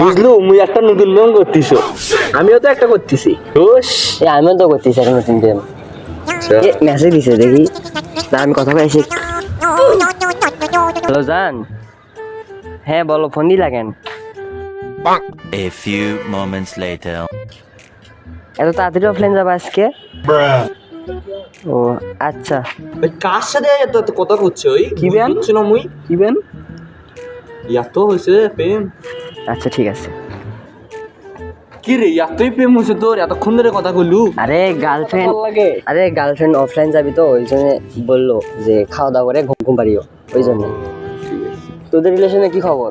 বুঝলু মুই একটা নতুন নিয়ম করতিস আমিও তো একটা করতেছি। রোস এ আমিও তো করতেছি একটা নতুন গেম এ মেসেজ দিছে দেখি। না আমি কথা পাইছি হ্যালো জান। হ্যাঁ বলো ফোন দি লাগেন A few moments later. এত তাড়াতাড়ি অফলাইন যাব আজকে? ও আচ্ছা। ওই কার সাথে এত কথা করছে? ওই কি ব্যান? বুঝছি মুই। কি বেন এত হয়েছে প্রেম। আচ্ছা ঠিক আছে। কি রে এতই প্রেম হয়েছে তোর? এতক্ষণ ধরে কথা কইলু। আরে গার্লফ্রেন্ড আরে গার্লফ্রেন্ড অফলাইন যাবি তো ওই জন্য বলল যে খাওয়া দাওয়া করে ঘুম ঘুম পারিও ওই জন্য। তোদের রিলেশনে কি খবর?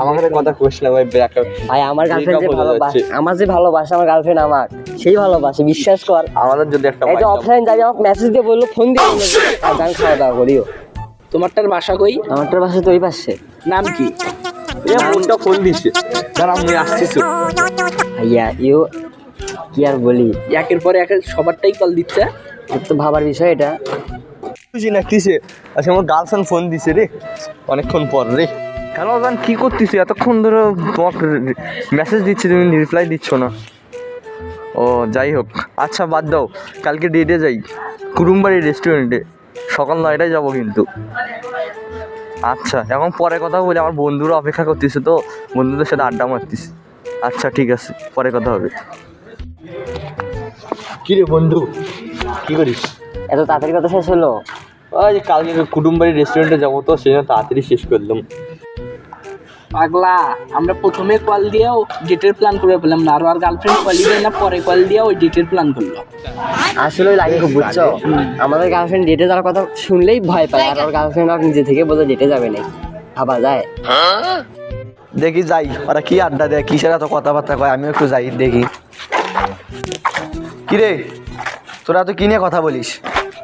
আমার কথা কইস না ভাই ব্রেকআপ ভাই আমার গার্লফ্রেন্ড যে ভালোবাসে আমার যে ভালোবাসে আমার গার্লফ্রেন্ড আমার সেই ভালোবাসে বিশ্বাস কর। আমাদের যদি একটা এই যে অফলাইন যাবি আমাকে মেসেজ দিয়ে বলল ফোন দিয়ে আর গান খাওয়া দাওয়া করিও। তোমারটার বাসা কই? আমারটার বাসা তো ওই পাশে। নাম কি? এ ফোনটা ফোন দিছে। দাঁড়া মুই আসছিস ভাইয়া ইউ কি আর বলি? একের পরে এক সবারটাই কল দিচ্ছে। তো ভাবার বিষয় এটা। বুঝি না কিসে? আচ্ছা আমার গার্লফ্রেন্ড ফোন দিছে রে। অনেকক্ষণ পর রে। হ্যালো জান কি করতেছি? এতক্ষণ ধরে তোমাকে মেসেজ দিচ্ছি তুমি রিপ্লাই দিচ্ছ না। ও যাই হোক। আচ্ছা বাদ দাও। কালকে ডেটে যাই। কুরুমবাড়ি রেস্টুরেন্টে সকাল নয়টায় যাব কিন্তু। আচ্ছা এখন পরে কথা বলি আমার বন্ধুরা অপেক্ষা করতেছে তো বন্ধুদের সাথে আড্ডা মারতিস আচ্ছা ঠিক আছে পরে কথা হবে। কি রে বন্ধু? কি করিস? এত তাড়াতাড়ি কথা শেষ হলো? ওই যে কালকে কুটুমবাড়ি রেস্টুরেন্টে যাব তো সেজন্য তাড়াতাড়ি শেষ করলাম। পাগলা আমরা প্রথমে কল দিয়েও ডেটের প্ল্যান করে পেলাম না। আর আর গার্লফ্রেন্ড কল দিয়ে না পরে কল দিয়ে ওই ডেটের প্ল্যান করল। আসলে লাগে খুব বুঝছ? আমাদের গার্লফ্রেন্ড ডেটে যাওয়ার কথা শুনলেই ভয় পায় আর ওর গার্লফ্রেন্ড আর নিজে থেকে বলে ডেটে যাবে না ভাবা যায়। দেখি যাই ওরা কি আড্ডা দেয় কিসের এত কথাবার্তা কয় আমিও একটু যাই দেখি। কিরে তোরা তো কি নিয়ে কথা বলিস?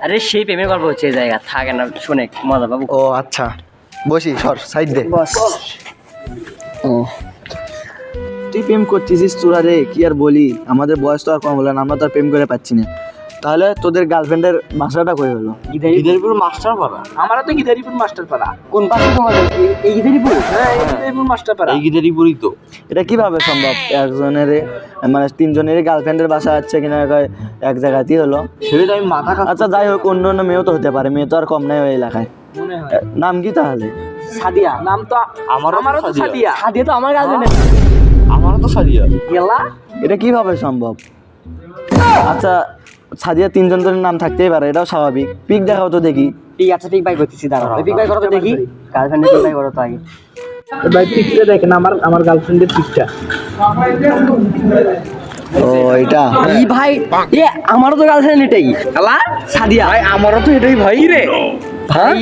আরে সেই প্রেমের গল্প হচ্ছে এই জায়গা থাকে না শুনে মজা পাবো। ও আচ্ছা। বসি সর সাইড দে। বস। তুই প্রেম করতেছিস তোরা রে কি আর বলি? আমাদের বয়স তো আর কম হলো না আমরা তো আর প্রেম করে পাচ্ছি না। তাহলে তোদের গার্লফ্রেন্ডের বাসাটা কই হলো? গিদারিপুর মাস্টার পাড়া আমরা তো গিদারিপুর মাস্টার পাড়া কোন পাশে তোমাদের? এই- গিদারিপুর? হ্যাঁ এই গিদারিপুর মাস্টার পাড়া এই গিদারিপুরই তো। এটা কীভাবে সম্ভব? একজনের মানে তিনজনের গার্লফ্রেন্ডের বাসা আছে কিনা এক জায়গাতেই হলো। সেটা আমি মাথা আচ্ছা যাই হোক অন্য অন্য মেয়েও তো হতে পারে মেয়ে তো আর কম নাই ওই এলাকায়। নাম কি তাহলে? সাদিয়া। নাম তো আমারও আমারও তো সাদিয়া। সাদিয়া। তো আমার গার্লফ্রেন্ড আমারও তো সাদিয়া। গেলা? এটা কীভাবে সম্ভব? আচ্ছা সাদিয়া তিনজন জনের নাম থাকতেই পারে এটাও স্বাভাবিক। পিক দেখাও তো দেখি। ঠিক আছে পিক বাই করতেছি দাঁড়াও। পিক বাই করো তো দেখি। গার্লফ্রেন্ডের পিক বাই করো তো আগে। ভাই পিকটা দেখেন আমার আমার গার্লফ্রেন্ডের পিকটা ও এটা ই ভাই এ আমারও তো গার্লফ্রেন্ড এটাই। আলা সাদিয়া। ভাই আমারও তো এটাই ভাই। রে ভাই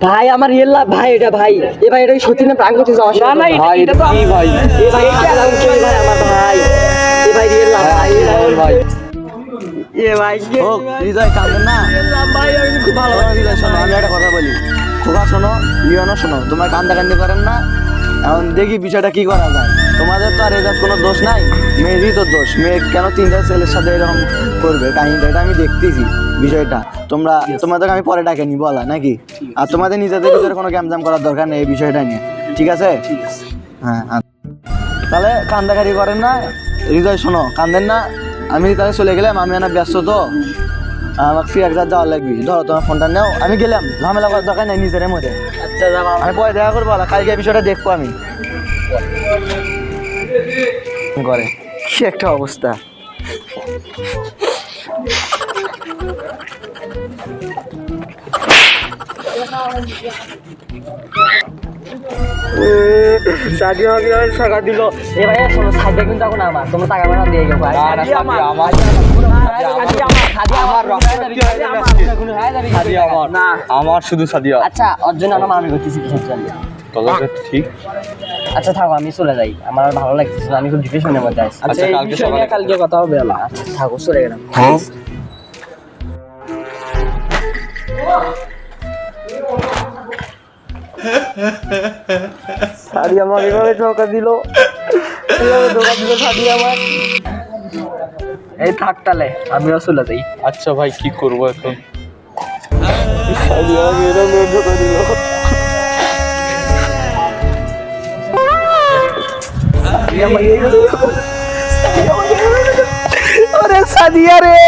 ভাই আমার লাভ ভাই এটা ভাই। এ ভাই এটা সত্যি না প্রাণ করতেছে আমার না না এটা- তো কি ভাই। এ ভাই এটা ভাই আমার ভাই। এ ভাই লাভ ভাই ভাই। এ ভাই কে হৃদয় কান্দে না? ভাই আমি খুব ভালো হৃদয় শোনো আমি একটা কথা বলি। খোকা শোনো লিওনও শোনো তোমার কান্দা কান্দি করেন না। এখন দেখি বিষয়টা কি করা যায়। তোমাদের তো আর এটার কোনো দোষ নাই। মেয়েরই তো দোষ। মেয়ে কেন তিনটা ছেলের সাথে এরকম করবে? কাহিনীটা এটা আমি দেখতেছি বিষয়টা। তোমরা তোমাদেরকে আমি পরে ডাকে নি বলা নাকি? আর তোমাদের নিজেদের ভিতরে কোনো গ্যামজাম করার দরকার নেই এই বিষয়টা নিয়ে। ঠিক আছে? হ্যাঁ। তাহলে কান্দাকারি করেন না। হৃদয় শোনো কান্দেন না। আমি তাহলে চলে গেলাম আমি না ব্যস্ত তো। আমাকে ফ্রি একজার যাওয়ার লাগবে। ধরো তোমার ফোনটা নেও। আমি গেলাম ঝামেলা করার দরকার নেই নিজের মধ্যে। আচ্ছা আমি পরে দেখা করব কালকে বিষয়টা দেখব আমি। করে। কি একটা অবস্থা। সাদিয়া আমাকে আর টাকা দিল এ শোনো সাদিয়া কিন্তু এখন আমার তোমরা টাকা দিয়ে গেছো আমার। আমার আমার আমার আমার আমার শুধু সাদিয়া। আচ্ছা ওর জন্য আমরা মারামারি করতেছি ঠিক। আচ্ছা থাকো আমি চলে যাই। আমার আর ভালো লাগতেছে না আমি খুব ডিপ্রেশনের মধ্যে আছি। আচ্ছা এই কালকে সকালে- কালকে কথা হবে আলা আচ্ছা থাকো চলে গেলাম। সাদিয়া আমার এভাবে টাকা দিল। এভাবে টাকা দিল আমার। এই থাক তাহলে আমিও চলে যাই। আচ্ছা ভাই কি করব এখন? আমাকে এরকম ধোকা দিল। সাদিয়া রে।